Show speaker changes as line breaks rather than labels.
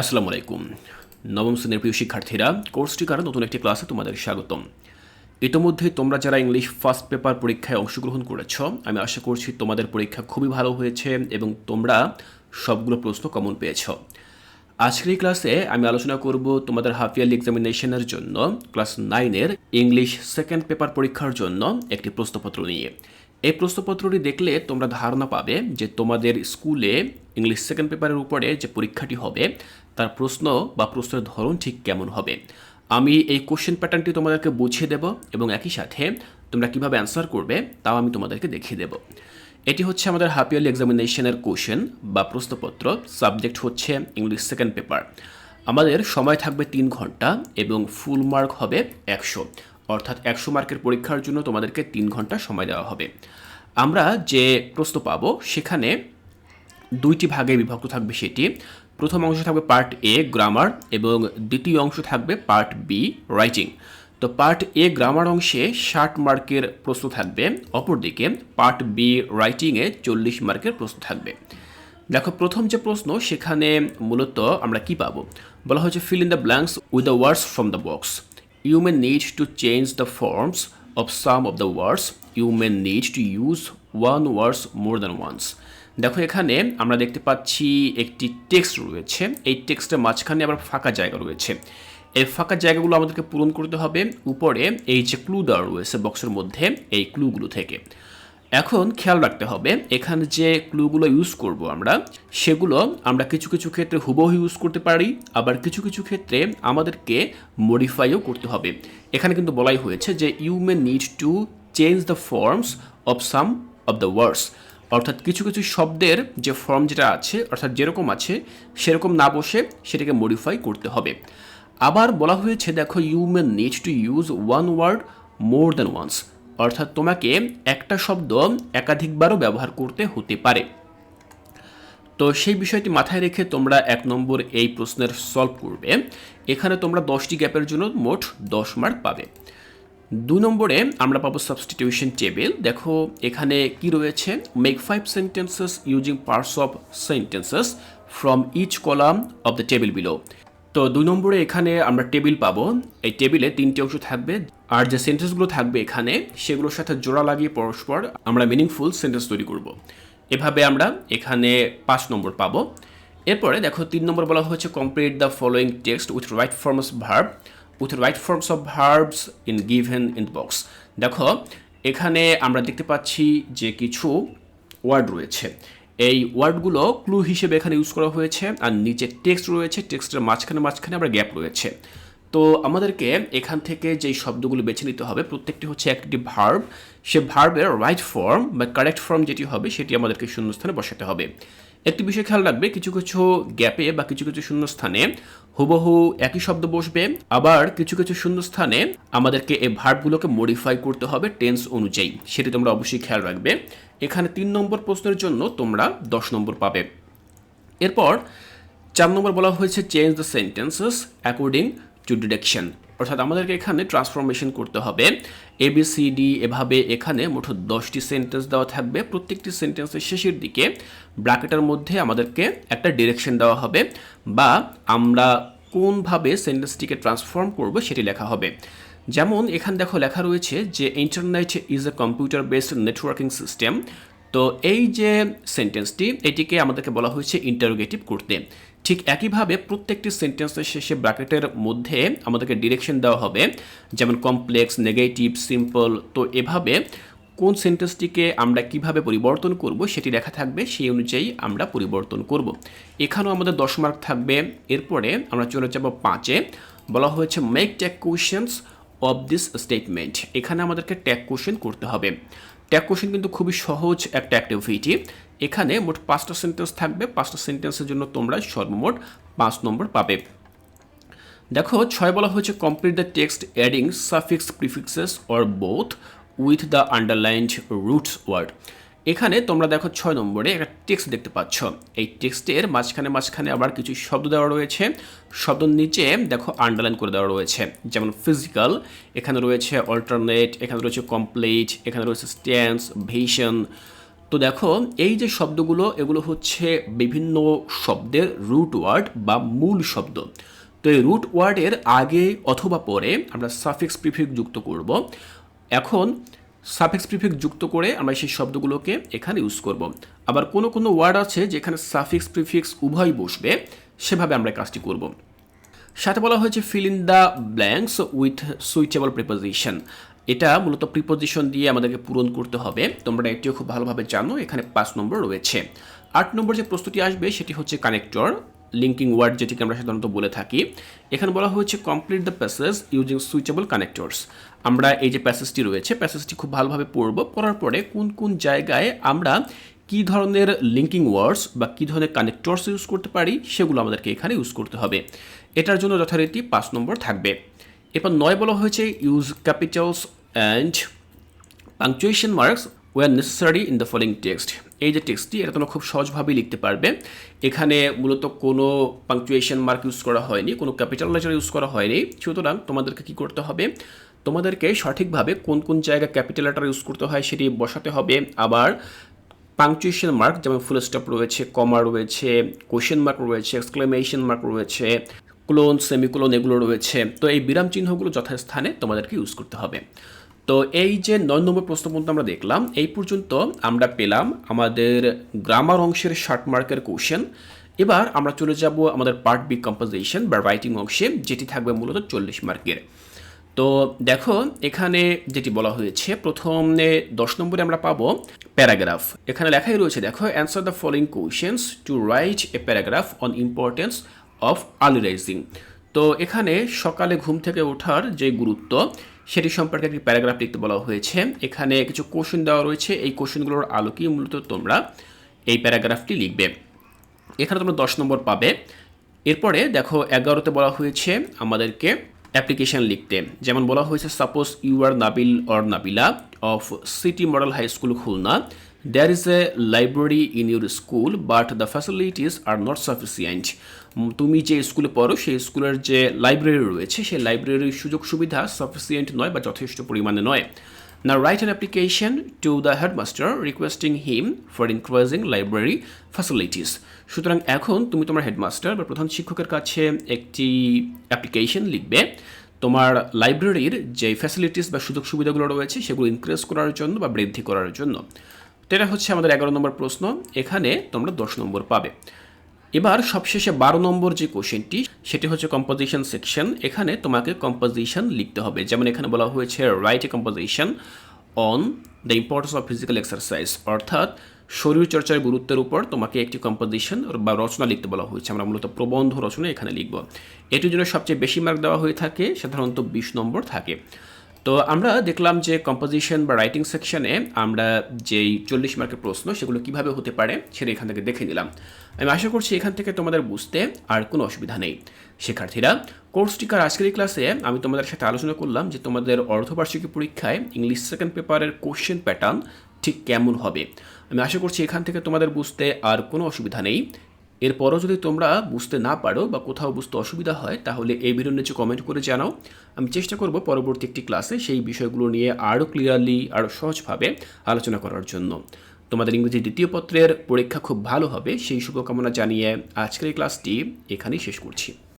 আসসালামু আলাইকুম। নবম শ্রেণির প্রিয় শিক্ষার্থীরা কোর্সটিকার নতুন একটি ক্লাসে তোমাদের স্বাগতম। ইতোমধ্যে তোমরা যারা ইংলিশ ফার্স্ট পেপার পরীক্ষায় অংশগ্রহণ করেছ, আমি আশা করছি তোমাদের পরীক্ষা খুবই ভালো হয়েছে এবং তোমরা সবগুলো প্রশ্ন কমন পেয়েছ। আজকের এই ক্লাসে আমি আলোচনা করব তোমাদের হাফ ইয়ারলি এক্সামিনেশনের জন্য, ক্লাস নাইনের ইংলিশ সেকেন্ড পেপার পরীক্ষার জন্য একটি প্রশ্নপত্র নিয়ে। এই প্রশ্নপত্রটি দেখলে তোমরা ধারণা পাবে যে তোমাদের স্কুলে ইংলিশ সেকেন্ড পেপারের উপরে যে পরীক্ষাটি হবে তার প্রশ্ন বা প্রশ্নের ধরন ঠিক কেমন হবে? আমি এই কোশ্চেন প্যাটার্নটি তোমাদেরকে বুঝিয়ে দেব এবং একই সাথে তোমরা কীভাবে অ্যান্সার করবে তাও আমি তোমাদেরকে দেখিয়ে দেব। এটি হচ্ছে আমাদের হাফ ইয়ারলি এক্সামিনেশনের কোশ্চেন বা প্রশ্নপত্র। সাবজেক্ট হচ্ছে ইংলিশ সেকেন্ড পেপার আমাদের সময় থাকবে তিন ঘণ্টা এবং ফুল মার্ক হবে একশো। অর্থাৎ একশো মার্কের পরীক্ষার জন্য তোমাদেরকে তিন ঘণ্টা সময় দেওয়া হবে। আমরা যে প্রশ্ন পাবো সেখানে দুইটি ভাগে বিভক্ত থাকবে সেটি। প্রথম অংশ থাকবে পার্ট এ গ্রামার এবং দ্বিতীয় অংশ থাকবে পার্ট বি রাইটিং তো পার্ট এ গ্রামার অংশে ষাট মার্কের প্রশ্ন থাকবে, অপরদিকে পার্ট বি রাইটিংয়ে চল্লিশ মার্কের প্রশ্ন থাকবে। দেখো, প্রথম যে প্রশ্ন, সেখানে মূলত আমরা কি পাবো? বলা হয়েছে fill in the blanks with the words from the box you may need to change the forms of some of the words you may need to use one words more than once দেখো এখানে আমরা দেখতে পাচ্ছি একটি text রয়েছে। এই টেক্সটের মাঝখানে আবার ফাঁকা জায়গা রয়েছে। এই ফাঁকা জায়গাগুলো আমাদেরকে পূরণ করতে হবে। উপরে এই যে ক্লু দেওয়া রয়েছে বক্সের মধ্যে, এই ক্লুগুলো থেকে। এখন খেয়াল রাখতে হবে, এখানে যে ক্লুগুলো ইউজ করব আমরা, সেগুলো আমরা কিছু কিছু ক্ষেত্রে হুবহু ইউজ করতে পারি, আবার কিছু কিছু ক্ষেত্রে আমাদেরকে মডিফাইও করতে হবে। এখানে কিন্তু বলাই হয়েছে যে you may need to change the forms of some of the words অর্থাৎ কিছু কিছু শব্দের যে ফর্ম যেটা আছে, অর্থাৎ যেরকম আছে, সেরকম না বসে সেটাকে মডিফাই করতে হবে। আবার বলা হয়েছে, দেখো you may need to use one word more than once অর্থাৎ তোমাকে একটা শব্দ একাধিকবারও ব্যবহার করতে হতে পারে। তো সেই বিষয়টি মাথায় রেখে তোমরা এক নম্বর এই প্রশ্নের সলভ করবে। এখানে তোমরা দশটি গ্যাপের জন্য মোট দশ মার্ক পাবে। দু নম্বরে আমরা পাবো সাবস্টিটিউশন টেবিল দেখো, এখানে কি রয়েছে? Make five sentences using parts of sentences from each column of the table below তো দুই নম্বরে এখানে আমরা টেবিল পাবো। এই টেবিলে তিনটি অংশ থাকবে। আর যে সেন্টেন্সগুলো থাকবে এখানে, সেগুলোর সাথে জোড়া লাগিয়ে পরস্পর আমরা মিনিংফুল সেন্টেন্স তৈরি করব। এভাবে আমরা এখানে পাঁচ নম্বর পাবো। এরপরে দেখো, তিন নম্বর বলা হয়েছে complete the following text with right forms verb with right forms of verbs in given in box দেখো, এখানে আমরা দেখতে পাচ্ছি যে কিছু ওয়ার্ড রয়েছে। এই ওয়ার্ডগুলো ক্লু হিসেবে এখানে ইউজ করা হয়েছে আর নিচে টেক্সট রয়েছে টেক্সটের মাঝখানে মাঝখানে আবার গ্যাপ রয়েছে। তো আমাদেরকে এখান থেকে যেই শব্দগুলো বেছে নিতে হবে, প্রত্যেকটি হচ্ছে একটি ভার্ব সে ভার্বের রাইট ফর্ম বা কারেক্ট ফর্ম যেটি হবে, সেটি আমাদেরকে শূন্যস্থানে বসাতে হবে। একটি বিষয় খেয়াল রাখবে, কিছু কিছু গ্যাপে বা কিছু কিছু শূন্যস্থানে হুবহু একই শব্দ বসবে, আবার কিছু কিছু শূন্যস্থানে আমাদেরকে এই ভার্বগুলোকে মডিফাই করতে হবে টেন্স অনুযায়ী। সেটি তোমরা অবশ্যই খেয়াল রাখবে। এখানে তিন নম্বর প্রশ্নের জন্য তোমরা দশ নম্বর পাবে। এরপর চার নম্বর বলা হয়েছে change the sentences according to direction অর্থাৎ আমাদেরকে এখানে ট্রান্সফরমেশন করতে হবে। এবিসিডি এভাবে এখানে মোট দশটি সেন্টেন্স দেওয়া থাকবে। প্রত্যেকটি সেন্টেন্সের শেষের দিকে ব্র্যাকেটের মধ্যে আমাদেরকে একটা ডিরেকশন দেওয়া হবে বা আমরা কোনভাবে সেন্টেন্সটিকে ট্রান্সফর্ম করব সেটি লেখা হবে। যেমন এখানে দেখো লেখা রয়েছে যে internet is a computer based networking system তো এই যে সেন্টেন্সটি এটিকে আমাদেরকে বলা হয়েছে ইন্টারোগেটিভ করতে। ঠিক একইভাবে প্রত্যেকটি সেন্টেন্সের শেষে ব্র্যাকেটের মধ্যে আমাদেরকে ডিরেকশন দেওয়া হবে, যেমন কমপ্লেক্স নেগেটিভ সিম্পল তো এভাবে কোন সেন্টেন্সটিকে আমরা কীভাবে পরিবর্তন করব সেটি লেখা থাকবে, সেই অনুযায়ী আমরা পরিবর্তন করব। এখানেও আমাদের দশ মার্ক থাকবে, এরপরে আমরা চলে যাব পাঁচে। বলা হয়েছে make tag questions of this statement এখানে আমাদেরকে ট্যাগ কোশ্চেন করতে হবে। ট্যাগ কোশ্চেন কিন্তু খুবই সহজ একটা অ্যাক্টিভিটি এখানে মোট পাঁচটা সেন্টেন্স থাকবে, পাঁচটা সেন্টেন্সের জন্য তোমরা সর্বমোট পাঁচ নম্বর পাবে। দেখো, ছয় বলা হয়েছে complete the text adding suffix prefixes or both with the underlined roots word এখানে তোমরা দেখো ছয় নম্বরে একটা টেক্সট দেখতে পাচ্ছ। এই টেক্সটের মাঝখানে মাঝখানে আবার কিছু শব্দ দেওয়া রয়েছে। শব্দের নিচে দেখো আন্ডারলাইন করে দেওয়া রয়েছে। যেমন ফিজিক্যাল এখানে রয়েছে অল্টারনেট এখানে রয়েছে কমপ্লিট এখানে রয়েছে স্ট্যান্স ভিশন তো দেখো, এই যে শব্দগুলো, এগুলো হচ্ছে বিভিন্ন শব্দের রুট ওয়ার্ড বা মূল শব্দ। তো এই রুট ওয়ার্ডের আগে অথবা পরে আমরা সাফিক্স প্রিফিক্স যুক্ত করব। এখন সাফিক্স প্রিফিক্স যুক্ত করে আমরা সেই শব্দগুলোকে এখানে ইউজ করব। আবার কোনো কোনো ওয়ার্ড আছে যেখানে সাফিক্স প্রিফিক্স উভয় বসবে, সেভাবে আমরা কাজটি করব। সাথে বলা হয়েছে fill in the blanks with suitable preposition এটা মূলত প্রিপোজিশন দিয়ে আমাদেরকে পূরণ করতে হবে। তোমরা এটিও খুব ভালোভাবে জানো, এখানে পাঁচ নম্বর রয়েছে। আট নম্বর যে প্রস্তুতি আসবে, সেটি হচ্ছে কানেক্টর লিঙ্কিং ওয়ার্ড যেটিকে আমরা সাধারণত বলে থাকি, এখানে বলা হয়েছে complete the passage using suitable connectors আমরা এই যে প্যাসেজটি রয়েছে প্যাসেজটি খুব ভালোভাবে পড়ব, পড়ার পরে কোন কোন জায়গায় আমরা কী ধরনের লিঙ্কিং ওয়ার্ডস বা কী ধরনের কানেক্টরস ইউজ করতে পারি, সেগুলো আমাদেরকে এখানে ইউজ করতে হবে। এটার জন্য যথারীতি পাঁচ নম্বর থাকবে। এরপর নয় বলা হয়েছে use capitals and punctuation marks where necessary in the following text এই যে টেক্সটটি এটা তোমরা খুব সহজভাবেই লিখতে পারবে। এখানে মূলত কোনো পাংচুয়েশন মার্ক ইউজ করা হয়নি, কোনো ক্যাপিটাল লেটার ইউজ করা হয়নি। সুতরাং তোমাদেরকে কী করতে হবে? তোমাদেরকে সঠিকভাবে কোন কোন জায়গায় ক্যাপিটাল লেটার ইউজ করতে হয় সেটি বসাতে হবে। আবার পাংচুয়েশন মার্ক যেমন ফুল স্টপ রয়েছে কমা রয়েছে কোয়েশ্চেন মার্ক রয়েছে এক্সক্লেমেশন মার্ক রয়েছে ক্লোন সেমিক্লোন এগুলো রয়েছে। তো এই বিরাম চিহ্নগুলো যথাস্থানে তোমাদেরকে ইউজ করতে হবে। তো এই যে নয় নম্বর প্রশ্ন পর্যন্ত আমরা দেখলাম, এই পর্যন্ত আমরা পেলাম আমাদের গ্রামার অংশের ষাট মার্কের কোশ্চেন এবার আমরা চলে যাব আমাদের পার্ট বি কম্পোজিশন বা রাইটিং অংশে, যেটি থাকবে মূলত চল্লিশ মার্কের তো দেখো, এখানে যেটি বলা হয়েছে, প্রথমে দশ নম্বরে আমরা পাবো প্যারাগ্রাফ। এখানে লেখাই রয়েছে, দেখো answer the following questions to write a paragraph on importance of early rising তো এখানে সকালে ঘুম থেকে ওঠার যে গুরুত্ব সেটি সম্পর্কে একটি প্যারাগ্রাফ লিখতে বলা হয়েছে। এখানে কিছু কোশ্চেন দেওয়া রয়েছে। এই কোশ্চেনগুলোর আলোকেই মূলত তোমরা এই প্যারাগ্রাফটি লিখবে। এখানে তোমরা দশ নম্বর পাবে। এরপরে দেখো, এগারোতে বলা হয়েছে আমাদেরকে অ্যাপ্লিকেশান লিখতে। যেমন বলা হয়েছে suppose you are Nabil or Nabila of city model high school Khulna. There is a library in your school but the facilities are not sufficient তুমি যে স্কুলে পড়ো, সেই স্কুলের যে লাইব্রেরি রয়েছে, সেই লাইব্রেরির সুযোগ সুবিধা সাফিসিয়েন্ট নয় বা যথেষ্ট পরিমাণে নয়। Now write an application to the headmaster requesting him for increasing library facilities. সুতরাং এখন তুমি তোমার হেডমাস্টার বা প্রধান শিক্ষকের কাছে একটি অ্যাপ্লিকেশন লিখবে। তোমার লাইব্রেরির যে ফ্যাসিলিটিস বা সুযোগ সুবিধাগুলো রয়েছে, সেগুলো ইনক্রিজ করার জন্য বা বৃদ্ধি করার জন্য। এটা হচ্ছে আমাদের এগারো নম্বর প্রশ্ন। এখানে তোমরা দশ নম্বর পাবে। এবার সবশেষে বারো নম্বর যে কোশ্চেনটি, সেটি হচ্ছে কম্পোজিশন সেকশন এখানে তোমাকে কম্পোজিশন লিখতে হবে। যেমন এখানে বলা হয়েছে write a composition on the importance of physical exercise অর্থাৎ শরীরচর্চার গুরুত্বের উপর তোমাকে একটি কম্পোজিশন বা রচনা লিখতে বলা হয়েছে। আমরা মূলত প্রবন্ধ রচনা এখানে লিখব। এটির জন্য সবচেয়ে বেশি মার্ক দেওয়া হয়ে থাকে, সাধারণত বিশ নম্বর থাকে। তো আমরা দেখলাম যে কম্পোজিশন বা রাইটিং সেকশনে আমরা যেই চল্লিশ মার্কের প্রশ্ন, সেগুলো কীভাবে হতে পারে সেটা এখান থেকে দেখে নিলাম। আমি আশা করছি এখান থেকে তোমাদের বুঝতে আর কোনো অসুবিধা নেই। শিক্ষার্থীরা কোর্স টিকার আজকের ক্লাসে আমি তোমাদের সাথে আলোচনা করলাম যে তোমাদের অর্ধবার্ষিকী পরীক্ষায় ইংলিশ সেকেন্ড পেপারের কোশ্চেন প্যাটার্ন ঠিক কেমন হবে। আমি আশা করছি এখান থেকে তোমাদের বুঝতে আর কোনো অসুবিধা নেই। এরপরও যদি তোমরা বুঝতে না পারো বা কোথাও বুঝতে অসুবিধা হয়, তাহলে এই ভিডিওর নিচে কমেন্ট করে জানাও। আমি চেষ্টা করব পরবর্তী একটি ক্লাসে সেই বিষয়গুলো নিয়ে আরও ক্লিয়ারলি আরও সহজভাবে আলোচনা করার জন্য। তোমাদের ইংরেজি দ্বিতীয় পত্রের পরীক্ষা খুব ভালো হবে, সেই শুভকামনা জানিয়ে আজকের এই ক্লাসটি এখানেই শেষ করছি।